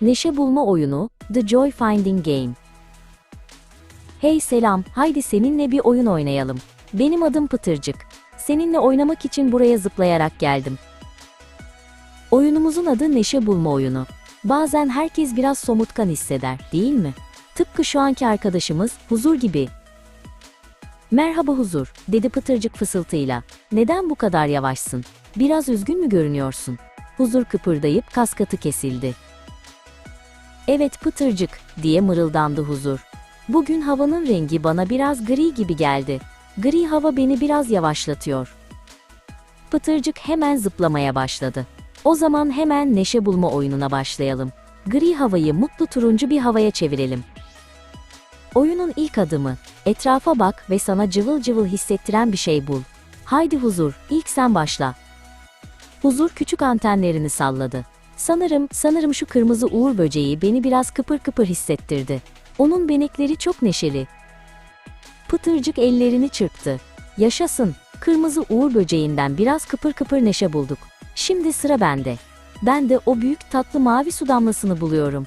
Neşe bulma oyunu, The Joy Finding Game. Hey selam, haydi seninle bir oyun oynayalım. Benim adım Pıtırcık. Seninle oynamak için buraya zıplayarak geldim. Oyunumuzun adı Neşe Bulma Oyunu. Bazen herkes biraz somutkan hisseder, değil mi? Tıpkı şu anki arkadaşımız, Huzur gibi. Merhaba Huzur, dedi Pıtırcık fısıltıyla. Neden bu kadar yavaşsın? Biraz üzgün mü görünüyorsun? Huzur kıpırdayıp kaskatı kesildi. Evet Pıtırcık, diye mırıldandı Huzur. Bugün havanın rengi bana biraz gri gibi geldi. Gri hava beni biraz yavaşlatıyor. Pıtırcık hemen zıplamaya başladı. O zaman hemen neşe bulma oyununa başlayalım. Gri havayı mutlu turuncu bir havaya çevirelim. Oyunun ilk adımı, etrafa bak ve sana cıvıl cıvıl hissettiren bir şey bul. Haydi Huzur, ilk sen başla. Huzur küçük antenlerini salladı. Sanırım, sanırım şu kırmızı uğur böceği beni biraz kıpır kıpır hissettirdi. Onun benekleri çok neşeli. Pıtırcık ellerini çırptı. Yaşasın, kırmızı uğur böceğinden biraz kıpır kıpır neşe bulduk. Şimdi sıra bende. Ben de o büyük tatlı mavi su damlasını buluyorum.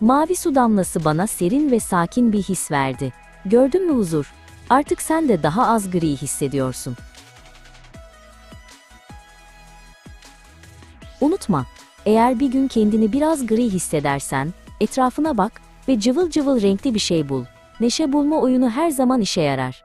Mavi su damlası bana serin ve sakin bir his verdi. Gördün mü huzur? Artık sen de daha az gri hissediyorsun. Unutma, eğer bir gün kendini biraz gri hissedersen, etrafına bak ve cıvıl cıvıl renkli bir şey bul. Neşe bulma oyunu her zaman işe yarar.